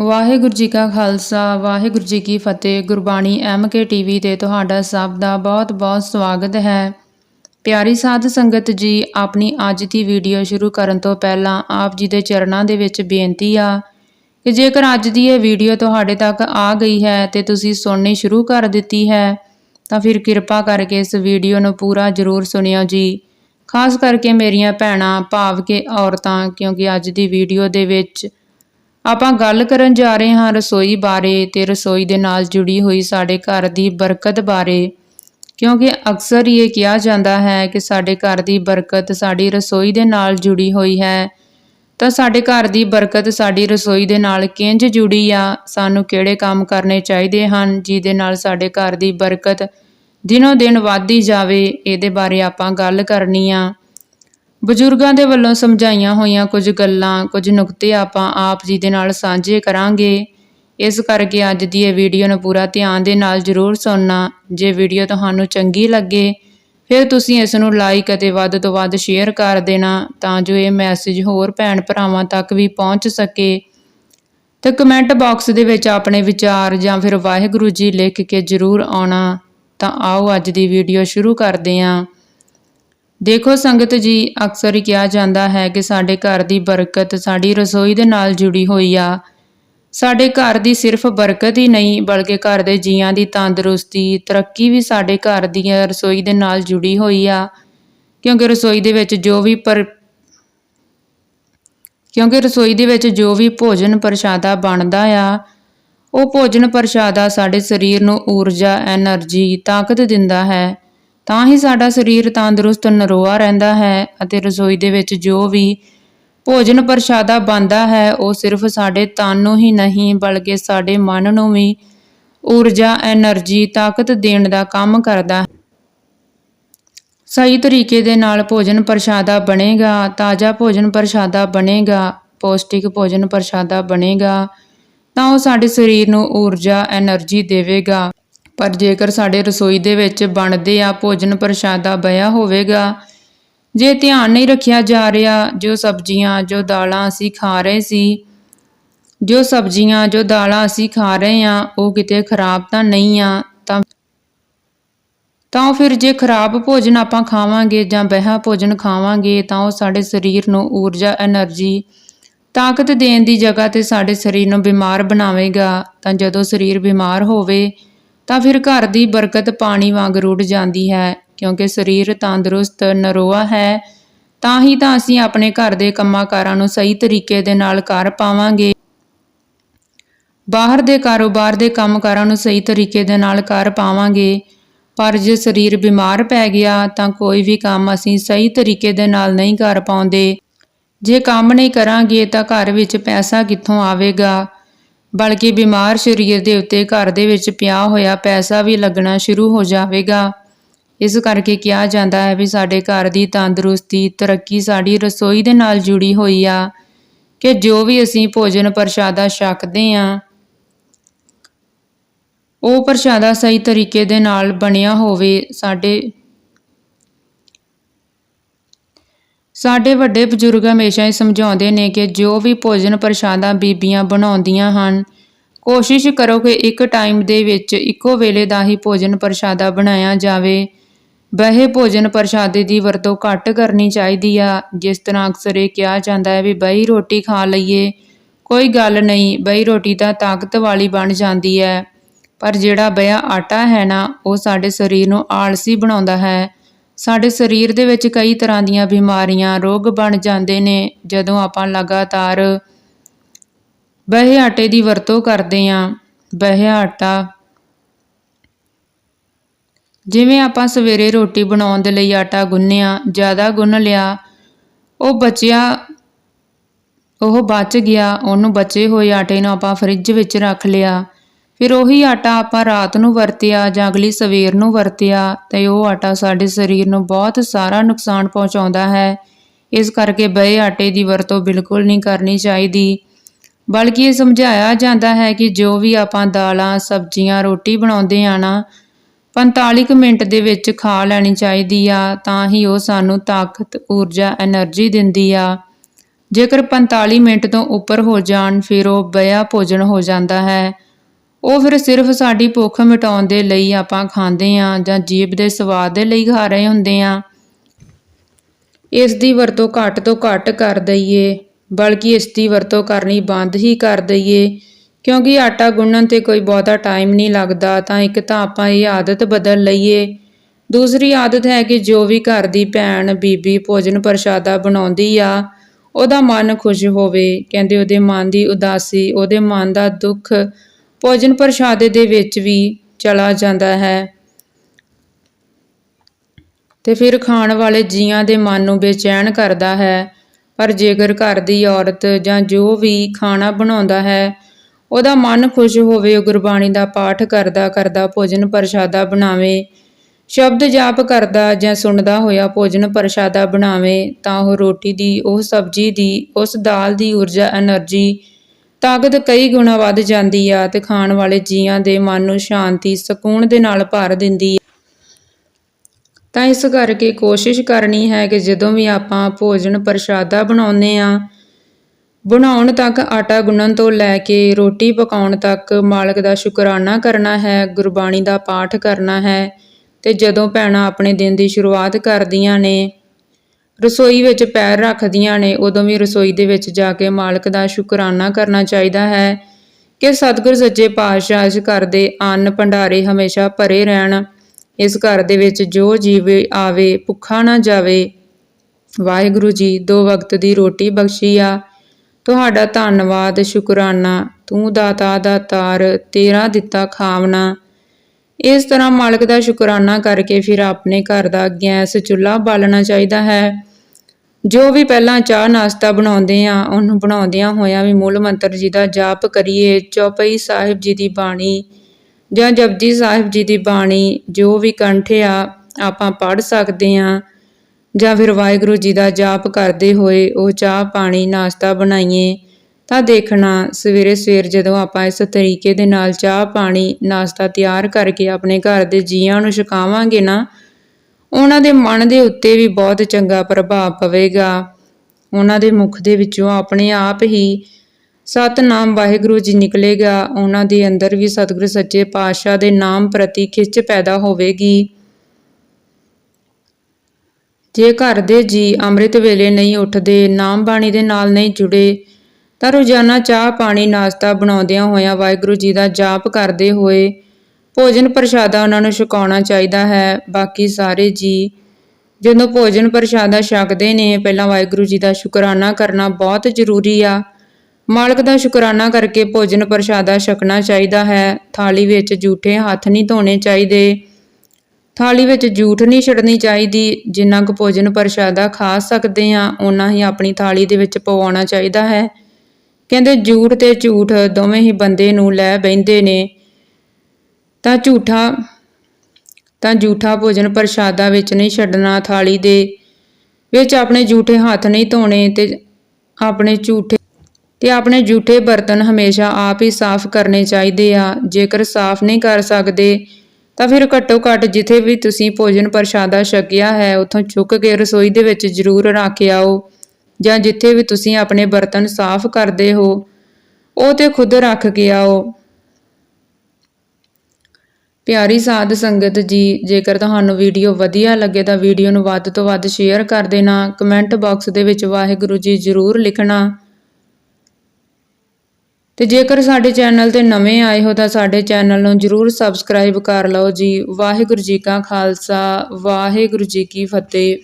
ਵਾਹਿਗੁਰੂ ਜੀ ਕਾ ਖਾਲਸਾ, ਵਾਹਿਗੁਰੂ ਜੀ ਕੀ ਫਤਿਹ। Gurbani M K TV ਤੇ ਤੁਹਾਡਾ ਸਭ ਦਾ ਬਹੁਤ-ਬਹੁਤ ਸਵਾਗਤ ਹੈ। ਪਿਆਰੀ ਸਾਧ ਸੰਗਤ ਜੀ, ਆਪਣੀ ਅੱਜ ਦੀ ਵੀਡੀਓ ਸ਼ੁਰੂ ਕਰਨ ਤੋਂ ਪਹਿਲਾਂ ਆਪ ਜੀ ਦੇ ਚਰਨਾਂ ਦੇ ਵਿੱਚ ਬੇਨਤੀ ਆ ਕਿ ਜੇਕਰ ਅੱਜ ਦੀ ਇਹ ਵੀਡੀਓ ਤੁਹਾਡੇ ਤੱਕ ਆ ਗਈ ਹੈ ਤੇ ਤੁਸੀਂ ਸੁਣਨੀ ਸ਼ੁਰੂ ਕਰ ਦਿੱਤੀ ਹੈ, ਤਾਂ ਫਿਰ ਕਿਰਪਾ ਕਰਕੇ ਇਸ ਵੀਡੀਓ ਨੂੰ ਪੂਰਾ ਜ਼ਰੂਰ ਸੁਣਿਓ ਜੀ। ਖਾਸ ਕਰਕੇ ਮੇਰੀਆਂ ਭੈਣਾਂ, ਭਾਵ ਕੇ ਔਰਤਾਂ, ਕਿਉਂਕਿ ਅੱਜ ਦੀ ਵੀਡੀਓ ਦੇ ਵਿੱਚ ਆਪਾਂ ਗੱਲ ਕਰਨ ਜਾ ਰਹੇ ਹਾਂ ਰਸੋਈ ਬਾਰੇ ਤੇ ਰਸੋਈ ਦੇ ਨਾਲ ਜੁੜੀ ਹੋਈ ਸਾਡੇ ਘਰ ਦੀ ਬਰਕਤ ਬਾਰੇ। ਕਿਉਂਕਿ ਅਕਸਰ ਇਹ ਕਿਹਾ ਜਾਂਦਾ ਹੈ ਕਿ ਸਾਡੇ ਘਰ ਦੀ ਬਰਕਤ ਸਾਡੀ ਰਸੋਈ ਦੇ ਨਾਲ ਜੁੜੀ ਹੋਈ ਹੈ। ਤਾਂ ਸਾਡੇ ਘਰ ਦੀ ਬਰਕਤ ਸਾਡੀ ਰਸੋਈ ਦੇ ਨਾਲ ਕਿੰਜ ਜੁੜੀ ਆ? ਸਾਨੂੰ ਕਿਹੜੇ ਕੰਮ ਕਰਨੇ ਚਾਹੀਦੇ ਹਨ ਜਿਹਦੇ ਨਾਲ ਸਾਡੇ ਘਰ ਦੀ ਬਰਕਤ ਦਿਨੋ ਦਿਨ ਵਧਦੀ ਜਾਵੇ? ਇਹਦੇ ਬਾਰੇ ਆਪਾਂ ਗੱਲ ਕਰਨੀ ਆ। ਬਜ਼ੁਰਗਾਂ ਦੇ ਵੱਲੋਂ ਸਮਝਾਈਆਂ ਹੋਈਆਂ ਕੁਝ ਗੱਲਾਂ, ਕੁਝ ਨੁਕਤੇ ਆਪਾਂ ਆਪ ਜੀ ਦੇ ਨਾਲ ਸਾਂਝੇ ਕਰਾਂਗੇ। ਇਸ ਕਰਕੇ ਅੱਜ ਦੀ ਇਹ ਵੀਡੀਓ ਨੂੰ ਪੂਰਾ ਧਿਆਨ ਦੇ ਨਾਲ ਜ਼ਰੂਰ ਸੁਣਨਾ। ਜੇ ਵੀਡੀਓ ਤੁਹਾਨੂੰ ਚੰਗੀ ਲੱਗੇ, ਫਿਰ ਤੁਸੀਂ ਇਸ ਨੂੰ ਲਾਈਕ ਅਤੇ ਵੱਧ ਤੋਂ ਵੱਧ ਸ਼ੇਅਰ ਕਰ ਦੇਣਾ ਤਾਂ ਜੋ ਇਹ ਮੈਸੇਜ ਹੋਰ ਭੈਣ ਭਰਾਵਾਂ ਤੱਕ ਵੀ ਪਹੁੰਚ ਸਕੇ। ਤੇ ਕਮੈਂਟ ਬਾਕਸ ਦੇ ਵਿੱਚ ਆਪਣੇ ਵਿਚਾਰ ਜਾਂ ਫਿਰ ਵਾਹਿਗੁਰੂ ਜੀ ਲਿਖ ਕੇ ਜ਼ਰੂਰ ਆਉਣਾ। ਤਾਂ ਆਓ ਅੱਜ ਦੀ ਵੀਡੀਓ ਸ਼ੁਰੂ ਕਰਦੇ ਹਾਂ। ਦੇਖੋ ਸੰਗਤ ਜੀ, ਅਕਸਰ ਹੀ ਕਿਹਾ ਜਾਂਦਾ ਹੈ ਕਿ ਸਾਡੇ ਘਰ ਦੀ ਬਰਕਤ ਸਾਡੀ ਰਸੋਈ ਦੇ ਨਾਲ ਜੁੜੀ ਹੋਈ ਆ। ਸਾਡੇ ਘਰ ਦੀ ਸਿਰਫ ਬਰਕਤ ਹੀ ਨਹੀਂ, ਬਲਕਿ ਘਰ ਦੇ ਜੀਆਂ ਦੀ ਤੰਦਰੁਸਤੀ, ਤਰੱਕੀ ਵੀ ਸਾਡੇ ਘਰ ਦੀ ਰਸੋਈ ਦੇ ਨਾਲ ਜੁੜੀ ਹੋਈ ਆ। ਕਿਉਂਕਿ ਰਸੋਈ ਦੇ ਵਿੱਚ ਜੋ ਵੀ ਪਰ ਕਿਉਂਕਿ ਰਸੋਈ ਦੇ ਵਿੱਚ ਜੋ ਵੀ ਭੋਜਨ ਪ੍ਰਸ਼ਾਦਾ ਬਣਦਾ ਆ, ਉਹ ਭੋਜਨ ਪ੍ਰਸ਼ਾਦਾ ਸਾਡੇ ਸਰੀਰ ਨੂੰ ਊਰਜਾ એનર્ਜੀ ਤਾਕਤ ਦਿੰਦਾ ਹੈ। ਤਾਂ ਹੀ ਸਾਡਾ ਸਰੀਰ ਤੰਦਰੁਸਤ ਨਰੋਆ ਰਹਿੰਦਾ ਹੈ ਅਤੇ ਰਸੋਈ ਦੇ ਵਿੱਚ ਜੋ ਵੀ ਭੋਜਨ ਪ੍ਰਸ਼ਾਦਾ ਬਣਦਾ ਹੈ, ਉਹ ਸਿਰਫ ਸਾਡੇ ਤਨ ਨੂੰ ਹੀ ਨਹੀਂ, ਬਲਕਿ ਸਾਡੇ ਮਨ ਨੂੰ ਵੀ ਊਰਜਾ એનર્ਜੀ ਤਾਕਤ ਦੇਣ ਦਾ ਕੰਮ ਕਰਦਾ ਹੈ। ਸਹੀ ਤਰੀਕੇ ਦੇ ਨਾਲ ਭੋਜਨ ਪ੍ਰਸ਼ਾਦਾ ਬਣੇਗਾ, ਤਾਜ਼ਾ ਭੋਜਨ ਪ੍ਰਸ਼ਾਦਾ ਬਣੇਗਾ, ਪੌਸ਼ਟਿਕ ਭੋਜਨ ਪ੍ਰਸ਼ਾਦਾ ਬਣੇਗਾ, ਤਾਂ ਉਹ ਸਾਡੇ ਸਰੀਰ ਨੂੰ ਊਰਜਾ એનર્ਜੀ ਦੇਵੇਗਾ। ਪਰ ਜੇਕਰ ਸਾਡੇ ਰਸੋਈ ਦੇ ਵਿੱਚ ਬਣਦੇ ਆ ਭੋਜਨ ਪ੍ਰਸ਼ਾਦਾ ਬਿਆ ਹੋਵੇਗਾ, ਜੇ ਧਿਆਨ ਨਹੀਂ ਰੱਖਿਆ ਜਾ ਰਿਹਾ, ਜੋ ਸਬਜ਼ੀਆਂ, ਜੋ ਦਾਲਾਂ ਅਸੀਂ ਖਾ ਰਹੇ ਸੀ, ਜੋ ਸਬਜ਼ੀਆਂ, ਜੋ ਦਾਲਾਂ ਅਸੀਂ ਖਾ ਰਹੇ ਆ, ਉਹ ਕਿਤੇ ਖਰਾਬ ਤਾਂ ਨਹੀਂ ਆ, ਤਾਂ ਤਾਂ ਫਿਰ ਜੇ ਖਰਾਬ ਭੋਜਨ ਆਪਾਂ ਖਾਵਾਂਗੇ ਜਾਂ ਬਹਿਹਾ ਭੋਜਨ ਖਾਵਾਂਗੇ, ਤਾਂ ਉਹ ਸਾਡੇ ਸਰੀਰ ਨੂੰ ਊਰਜਾ એનર્ਜੀ ਤਾਕਤ ਦੇਣ ਦੀ ਜਗ੍ਹਾ ਤੇ ਸਾਡੇ ਸਰੀਰ ਨੂੰ ਬਿਮਾਰ ਬਣਾਵੇਗਾ। ਤਾਂ ਜਦੋਂ ਸਰੀਰ ਬਿਮਾਰ ਹੋਵੇ ਤਾਂ ਫਿਰ ਘਰ ਦੀ ਬਰਕਤ ਪਾਣੀ ਵਾਂਗ ਰੁੜ ਜਾਂਦੀ ਹੈ, ਕਿਉਂਕਿ ਸਰੀਰ ਤੰਦਰੁਸਤ ਨਰੋਆ ਹੈ, ਤਾਂ ਹੀ ਤਾਂ ਅਸੀਂ ਆਪਣੇ ਘਰ ਦੇ ਕੰਮਾਂ-ਕਾਰਾਂ ਨੂੰ ਸਹੀ ਤਰੀਕੇ ਦੇ ਨਾਲ ਕਰ ਪਾਵਾਂਗੇ। ਬਾਹਰ ਦੇ ਕਾਰੋਬਾਰ ਦੇ ਕੰਮਕਾਰਾਂ ਨੂੰ ਸਹੀ ਤਰੀਕੇ ਦੇ ਨਾਲ ਕਰ ਪਾਵਾਂਗੇ, ਪਰ ਜੇ ਸਰੀਰ ਬਿਮਾਰ ਪੈ ਗਿਆ, ਤਾਂ ਕੋਈ ਵੀ ਕੰਮ ਅਸੀਂ ਸਹੀ ਤਰੀਕੇ ਦੇ ਨਾਲ ਨਹੀਂ ਕਰ ਪਾਉਂਦੇ। ਜੇ ਕੰਮ ਨਹੀਂ ਕਰਾਂਗੇ, ਤਾਂ ਘਰ ਵਿੱਚ ਪੈਸਾ ਕਿੱਥੋਂ ਆਵੇਗਾ? ਬਲਕਿ ਬਿਮਾਰ ਸਰੀਰ ਦੇ ਉੱਤੇ ਘਰ ਦੇ ਵਿੱਚ ਪਿਆ ਹੋਇਆ ਪੈਸਾ ਵੀ ਲੱਗਣਾ ਸ਼ੁਰੂ ਹੋ ਜਾਵੇਗਾ। ਇਸ ਕਰਕੇ ਕਿਹਾ ਜਾਂਦਾ ਹੈ ਵੀ ਸਾਡੇ ਘਰ ਦੀ ਤੰਦਰੁਸਤੀ, ਤਰੱਕੀ ਸਾਡੀ ਰਸੋਈ ਦੇ ਨਾਲ ਜੁੜੀ ਹੋਈ ਆ ਕਿ ਜੋ ਵੀ ਅਸੀਂ ਭੋਜਨ ਪ੍ਰਸ਼ਾਦਾ ਛਕਦੇ ਆ, ਉਹ ਪ੍ਰਸ਼ਾਦਾ ਸਹੀ ਤਰੀਕੇ ਦੇ ਨਾਲ ਬਣਿਆ ਹੋਵੇ, ਸਾਡੇ ਸਾਡੇ ਵੱਡੇ ਬਜ਼ੁਰਗ ਹਮੇਸ਼ਾ ਹੀ ਸਮਝਾਉਂਦੇ ਨੇ ਕਿ ਜੋ ਵੀ ਭੋਜਨ ਪ੍ਰਸ਼ਾਦਾ ਬੀਬੀਆਂ ਬਣਾਉਂਦੀਆਂ ਹਨ, ਕੋਸ਼ਿਸ਼ ਕਰੋ ਕਿ ਇੱਕ ਟਾਈਮ ਦੇ ਵਿੱਚ ਇੱਕੋ ਵੇਲੇ ਦਾ ਹੀ ਭੋਜਨ ਪ੍ਰਸ਼ਾਦਾ ਬਣਾਇਆ ਜਾਵੇ। ਬਹਿ ਭੋਜਨ ਪ੍ਰਸ਼ਾਦੇ ਦੀ ਵਰਤੋਂ ਘੱਟ ਕਰਨੀ ਚਾਹੀਦੀ ਆ, ਜਿਸ ਤਰ੍ਹਾਂ ਅਕਸਰ ਇਹ ਕਿਹਾ ਜਾਂਦਾ ਹੈ ਵੀ ਬਈ ਰੋਟੀ ਖਾ ਲਈਏ, ਕੋਈ ਗੱਲ ਨਹੀਂ ਬਈ ਰੋਟੀ ਤਾਂ ਤਾਕਤ ਵਾਲੀ ਬਣ ਜਾਂਦੀ ਹੈ। ਪਰ ਜਿਹੜਾ ਬਿਆ ਆਟਾ ਹੈ ਨਾ, ਉਹ ਸਾਡੇ ਸਰੀਰ ਨੂੰ ਆਲਸੀ ਬਣਾਉਂਦਾ ਹੈ। ਸਾਡੇ ਸਰੀਰ ਦੇ ਵਿੱਚ ਕਈ ਤਰ੍ਹਾਂ ਦੀਆਂ ਬਿਮਾਰੀਆਂ, ਰੋਗ ਬਣ ਜਾਂਦੇ ਨੇ, ਜਦੋਂ ਆਪਾਂ ਲਗਾਤਾਰ ਬਹਿ ਆਟੇ ਦੀ ਵਰਤੋਂ ਕਰਦੇ ਆਂ ਬਹਿ ਆਟਾ ਜਿਵੇਂ ਆਪਾਂ ਸਵੇਰੇ ਰੋਟੀ ਬਣਾਉਣ ਦੇ ਲਈ ਆਟਾ ਗੁੰਨਿਆ ਜ਼ਿਆਦਾ ਗੁੰਨ ਲਿਆ, ਉਹ ਬਚਿਆ, ਉਹ ਬਚ ਗਿਆ, ਉਹਨੂੰ ਬਚੇ ਹੋਏ ਆਟੇ ਨੂੰ ਆਪਾਂ ਫ੍ਰਿਜ ਵਿੱਚ ਰੱਖ ਲਿਆ। ਫਿਰ ਉਹੀ ਆਟਾ ਆਪਾਂ ਰਾਤ ਨੂੰ ਵਰਤਿਆ ਜਾਂ ਅਗਲੀ ਸਵੇਰ ਨੂੰ ਵਰਤਿਆ ਤੇ ਉਹ ਆਟਾ ਸਾਡੇ ਸਰੀਰ ਨੂੰ ਬਹੁਤ ਸਾਰਾ ਨੁਕਸਾਨ ਪਹੁੰਚਾਉਂਦਾ ਹੈ। ਇਸ ਕਰਕੇ ਬਏ ਆਟੇ ਦੀ ਵਰਤੋਂ ਬਿਲਕੁਲ ਨਹੀਂ ਕਰਨੀ ਚਾਹੀਦੀ। ਬਲਕਿ ਇਹ ਸਮਝਾਇਆ ਜਾਂਦਾ ਹੈ ਕਿ ਜੋ ਵੀ ਆਪਾਂ ਦਾਲਾਂ, ਸਬਜ਼ੀਆਂ, ਰੋਟੀ ਬਣਾਉਂਦੇ ਆ ਨਾ 45 ਮਿੰਟ ਦੇ ਵਿੱਚ ਖਾ ਲੈਣੀ ਚਾਹੀਦੀ ਆ, ਤਾਂ ਹੀ ਉਹ ਸਾਨੂੰ ਤਾਕਤ, ਊਰਜਾ એનર્ਜੀ ਦਿੰਦੀ ਆ। ਜੇਕਰ 45 ਮਿੰਟ ਤੋਂ ਉੱਪਰ ਹੋ ਜਾਣ, ਫਿਰ ਉਹ ਬਿਆ ਭੋਜਨ ਹੋ ਜਾਂਦਾ ਹੈ। ਉਹ ਫਿਰ ਸਿਰਫ ਸਾਡੀ ਭੁੱਖ ਮਿਟਾਉਣ ਦੇ ਲਈ ਆਪਾਂ ਖਾਂਦੇ ਆ ਜਾਂ ਜੀਭ ਦੇ ਸਵਾਦ ਦੇ ਲਈ ਖਾ ਰਹੇ ਹੁੰਦੇ ਆ ਇਸ ਦੀ ਵਰਤੋਂ ਘੱਟ ਤੋਂ ਘੱਟ ਕਰ ਦਈਏ, ਬਲਕਿ ਇਸ ਦੀ ਵਰਤੋਂ ਕਰਨੀ ਬੰਦ ਹੀ ਕਰ ਦਈਏ, ਕਿਉਂਕਿ ਆਟਾ ਗੁੰਨਣ ਤੇ ਕੋਈ ਬਹੁਤਾ ਟਾਈਮ ਨਹੀਂ ਲੱਗਦਾ, ਤਾਂ ਇੱਕ ਤਾਂ ਆਪਾਂ ਇਹ ਆਦਤ ਬਦਲ ਲਈਏ। ਦੂਸਰੀ ਆਦਤ ਹੈ ਕਿ ਜੋ ਵੀ ਘਰ ਦੀ ਭੈਣ, ਬੀਬੀ ਭੋਜਨ ਪ੍ਰਸ਼ਾਦਾ ਬਣਾਉਂਦੀ ਆ, ਉਹਦਾ ਮਨ ਖੁਸ਼ ਹੋਵੇ। ਕਹਿੰਦੇ ਉਹਦੇ ਮਨ ਦੀ ਉਦਾਸੀ, ਉਹਦੇ ਮਨ ਦਾ ਦੁੱਖ ਭੋਜਨ ਪ੍ਰਸ਼ਾਦੇ ਦੇ ਵਿੱਚ ਵੀ ਚਲਾ ਜਾਂਦਾ ਹੈ। ਤੇ ਫਿਰ ਖਾਣ ਵਾਲੇ ਜੀਆਂ ਦੇ ਮਨ ਨੂੰ ਬੇਚੈਨ ਕਰਦਾ ਹੈ। ਪਰ ਜੇਕਰ ਘਰ ਦੀ ਔਰਤ ਜਾਂ ਜੋ ਵੀ ਖਾਣਾ ਬਣਾਉਂਦਾ ਹੈ, ਉਹਦਾ ਮਨ ਖੁਸ਼ ਹੋਵੇ, ਉਹ ਗੁਰਬਾਣੀ ਦਾ ਪਾਠ ਕਰਦਾ ਕਰਦਾ ਭੋਜਨ ਪ੍ਰਸ਼ਾਦਾ ਬਣਾਵੇ। ਸ਼ਬਦ ਜਾਪ ਕਰਦਾ ਜਾਂ ਸੁਣਦਾ ਹੋਇਆ ਭੋਜਨ ਪ੍ਰਸ਼ਾਦਾ ਬਣਾਵੇ, ਤਾਂ ਉਹ ਰੋਟੀ ਦੀ, ਉਹ ਸਬਜ਼ੀ ਦੀ, ਉਸ ਦਾਲ ਦੀ ਊਰਜਾ એનર્ਜੀ ਤਾਕਤ ਕਈ ਗੁਣਾ ਵੱਧ ਜਾਂਦੀ ਆ ਤੇ ਖਾਣ ਵਾਲੇ ਜੀਆਂ ਦੇ ਮਨ ਨੂੰ ਸ਼ਾਂਤੀ, ਸਕੂਨ ਦੇ ਨਾਲ ਭਰ ਦਿੰਦੀ ਹੈ ਤਾਂ ਇਸ ਕਰਕੇ ਕੋਸ਼ਿਸ਼ ਕਰਨੀ ਹੈ ਕਿ ਜਦੋਂ ਵੀ ਆਪਾਂ ਭੋਜਨ ਪ੍ਰਸ਼ਾਦਾ ਬਣਾਉਂਦੇ ਆ, ਬਣਾਉਣ ਤੱਕ ਆਟਾ ਗੁੰਨਣ ਤੋਂ ਲੈ ਕੇ ਰੋਟੀ ਪਕਾਉਣ ਤੱਕ ਮਾਲਕ ਦਾ ਸ਼ੁਕਰਾਨਾ ਕਰਨਾ ਹੈ, ਗੁਰਬਾਣੀ ਦਾ ਪਾਠ ਕਰਨਾ ਹੈ ਤੇ ਜਦੋਂ ਭੈਣਾਂ ਆਪਣੇ ਦਿਨ ਦੀ ਸ਼ੁਰੂਆਤ ਕਰਦੀਆਂ ਨੇ ਰਸੋਈ ਵਿੱਚ ਪੈਰ ਰੱਖਦੀਆਂ ਨੇ, ਉਦੋਂ ਵੀ ਰਸੋਈ ਦੇ ਵਿੱਚ ਜਾ ਕੇ ਮਾਲਕ ਦਾ ਸ਼ੁਕਰਾਨਾ ਕਰਨਾ ਚਾਹੀਦਾ ਹੈ ਕਿ ਸਤਿਗੁਰ ਸੱਚੇ ਪਾਤਸ਼ਾਹ ਇਸ ਘਰ ਦੇ ਅੰਨ ਭੰਡਾਰੇ ਹਮੇਸ਼ਾ ਭਰੇ ਰਹਿਣ। ਇਸ ਘਰ ਦੇ ਵਿੱਚ ਜੋ ਜੀਵ ਆਵੇ, ਭੁੱਖਾ ਨਾ ਜਾਵੇ। ਵਾਹਿਗੁਰੂ ਜੀ, ਦੋ ਵਕਤ ਦੀ ਰੋਟੀ ਬਖਸ਼ੀ ਆ। ਤੁਹਾਡਾ ਧੰਨਵਾਦ, ਸ਼ੁਕਰਾਨਾ। ਤੂੰ ਦਾਤਾ ਦਾਤਾਰ ਤੇਰਾ ਦਿੱਤਾ ਖਾਵਨਾ। ਇਸ ਤਰ੍ਹਾਂ ਮਾਲਕ ਦਾ ਸ਼ੁਕਰਾਨਾ ਕਰਕੇ ਫਿਰ ਆਪਣੇ ਘਰ ਦਾ ਗੈਸ ਚੁੱਲ੍ਹਾ ਬਾਲਣਾ ਚਾਹੀਦਾ ਹੈ। ਜੋ ਵੀ ਪਹਿਲਾਂ ਚਾਹ ਨਾਸ਼ਤਾ ਬਣਾਉਂਦੇ ਆ ਉਹਨੂੰ ਬਣਾਉਂਦਿਆਂ ਹੋਇਆਂ ਵੀ ਮੂਲ ਮੰਤਰ ਜੀ ਦਾ ਜਾਪ ਕਰੀਏ। ਚੌਪਈ ਸਾਹਿਬ ਜੀ ਦੀ ਬਾਣੀ ਜਾਂ ਜਪਜੀ ਸਾਹਿਬ ਜੀ ਦੀ ਬਾਣੀ ਜੋ ਵੀ ਕੰਠ ਆ, ਆਪਾਂ ਪੜ੍ਹ ਸਕਦੇ ਆ ਜਾਂ ਫਿਰ ਵਾਹਿਗੁਰੂ ਜੀ ਦਾ ਜਾਪ ਕਰਦੇ ਹੋਏ ਉਹ ਚਾਹ ਪਾਣੀ ਨਾਸ਼ਤਾ ਬਣਾਈਏ ਤਾਂ ਦੇਖਣਾ ਸਵੇਰੇ ਸਵੇਰ ਜਦੋਂ ਆਪਾਂ ਇਸ ਤਰੀਕੇ ਦੇ ਨਾਲ ਚਾਹ ਪਾਣੀ ਨਾਸ਼ਤਾ ਤਿਆਰ ਕਰਕੇ ਆਪਣੇ ਘਰ ਦੇ ਜੀਆਂ ਨੂੰ ਛਕਾਵਾਂਗੇ ਨਾ ਉਹਨਾਂ ਦੇ ਮਨ ਦੇ ਉੱਤੇ ਵੀ ਬਹੁਤ ਚੰਗਾ ਪ੍ਰਭਾਵ ਪਵੇਗਾ। ਉਹਨਾਂ ਦੇ ਮੁਖ ਦੇ ਵਿੱਚੋਂ ਆਪਣੇ ਆਪ ਹੀ ਸਤਨਾਮ ਵਾਹਿਗੁਰੂ ਜੀ ਨਿਕਲੇਗਾ। ਉਹਨਾਂ ਦੇ ਅੰਦਰ ਵੀ ਸਤਿਗੁਰੂ ਸੱਚੇ ਪਾਤਸ਼ਾਹ ਦੇ ਨਾਮ ਪ੍ਰਤੀ ਖਿੱਚ ਪੈਦਾ ਹੋਵੇਗੀ। ਜੇ ਘਰ ਦੇ ਜੀ ਅੰਮ੍ਰਿਤ ਵੇਲੇ ਨਹੀਂ ਉੱਠਦੇ, ਨਾਮ ਬਾਣੀ ਦੇ ਨਾਲ ਨਹੀਂ ਜੁੜੇ, ਤਾਂ ਰੋਜ਼ਾਨਾ ਚਾਹ ਪਾਣੀ ਨਾਸ਼ਤਾ ਬਣਾਉਂਦਿਆਂ ਹੋਇਆਂ ਵਾਹਿਗੁਰੂ ਜੀ ਦਾ ਜਾਪ ਕਰਦੇ ਹੋਏ ਭੋਜਨ ਪ੍ਰਸ਼ਾਦਾ ਉਹਨਾਂ ਨੂੰ ਛਕਾਉਣਾ ਚਾਹੀਦਾ ਹੈ। ਬਾਕੀ ਸਾਰੇ ਜੀ ਜਦੋਂ ਭੋਜਨ ਪ੍ਰਸ਼ਾਦਾ ਛਕਦੇ ਨੇ, ਪਹਿਲਾਂ ਵਾਹਿਗੁਰੂ ਜੀ ਦਾ ਸ਼ੁਕਰਾਨਾ ਕਰਨਾ ਬਹੁਤ ਜ਼ਰੂਰੀ ਆ। ਮਾਲਕ ਦਾ ਸ਼ੁਕਰਾਨਾ ਕਰਕੇ ਭੋਜਨ ਪ੍ਰਸ਼ਾਦਾ ਛਕਣਾ ਚਾਹੀਦਾ ਹੈ। ਥਾਲੀ ਵਿੱਚ ਝੂਠੇ ਹੱਥ ਨਹੀਂ ਧੋਣੇ ਚਾਹੀਦੇ। ਥਾਲੀ ਵਿੱਚ ਝੂਠ ਨਹੀਂ ਛੱਡਣੀ ਚਾਹੀਦੀ। ਜਿੰਨਾ ਕੁ ਭੋਜਨ ਪ੍ਰਸ਼ਾਦਾ ਖਾ ਸਕਦੇ ਆ ਓਨਾ ਹੀ ਆਪਣੀ ਥਾਲੀ ਦੇ ਵਿੱਚ ਪਵਾਉਣਾ ਚਾਹੀਦਾ ਹੈ। ਕਹਿੰਦੇ ਝੂਠ ਤੇ ਝੂਠ ਦੋਵੇਂ ਹੀ ਬੰਦੇ ਨੂੰ ਲੈ ਬੈੰਦੇ ਨੇ। ਤਾਂ ਝੂਠਾ ਤਾਂ ਝੂਠਾ ਭੋਜਨ ਪ੍ਰਸ਼ਾਦਾ ਵਿੱਚ ਨਹੀਂ ਛੱਡਣਾ, ਥਾਲੀ ਦੇ ਵਿੱਚ ਆਪਣੇ ਝੂਠੇ ਹੱਥ ਨਹੀਂ ਧੋਣੇ ਤੇ ਆਪਣੇ ਝੂਠੇ, ਤੇ ਆਪਣੇ ਝੂਠੇ ਬਰਤਨ ਹਮੇਸ਼ਾ ਆਪ ਹੀ ਸਾਫ਼ ਕਰਨੇ ਚਾਹੀਦੇ ਆ। ਜੇਕਰ ਸਾਫ਼ ਨਹੀਂ ਕਰ ਸਕਦੇ, ਤਾਂ ਫਿਰ ਘੱਟੋ ਘੱਟ ਜਿੱਥੇ ਵੀ ਤੁਸੀਂ ਭੋਜਨ ਪ੍ਰਸ਼ਾਦਾ ਛਕਿਆ ਹੈ, ਉੱਥੋਂ ਚੁੱਕ ਕੇ ਰਸੋਈ ਦੇ ਵਿੱਚ ਜ਼ਰੂਰ ਰੱਖ ਆਓ। ਜਾਂ ਜਿੱਥੇ ਵੀ ਤੁਸੀਂ ਆਪਣੇ ਬਰਤਨ ਸਾਫ਼ ਕਰਦੇ ਹੋ, ਉਹ ਤੇ ਖੁਦ ਰੱਖ ਕੇ ਆਓ। ਪਿਆਰੀ ਸਾਧ ਸੰਗਤ ਜੀ, ਜੇਕਰ ਤੁਹਾਨੂੰ ਵੀਡੀਓ ਵਧੀਆ ਲੱਗੇ ਤਾਂ ਵੀਡੀਓ ਨੂੰ ਵੱਧ ਤੋਂ ਵੱਧ ਸ਼ੇਅਰ ਕਰ ਦੇਣਾ ਕਮੈਂਟ ਬਾਕਸ ਦੇ ਵਿੱਚ ਵਾਹਿਗੁਰੂ ਜੀ ਜ਼ਰੂਰ ਲਿਖਣਾ। ਤੇ ਜੇਕਰ ਸਾਡੇ ਚੈਨਲ ਤੇ ਨਵੇਂ ਆਏ ਹੋ ਤਾਂ ਸਾਡੇ ਚੈਨਲ ਨੂੰ ਜਰੂਰ ਸਬਸਕ੍ਰਾਈਬ ਕਰ ਲਓ ਜੀ। ਵਾਹਿਗੁਰੂ ਜੀ ਕਾ ਖਾਲਸਾ, ਵਾਹਿਗੁਰੂ ਜੀ ਕੀ ਫਤਿਹ।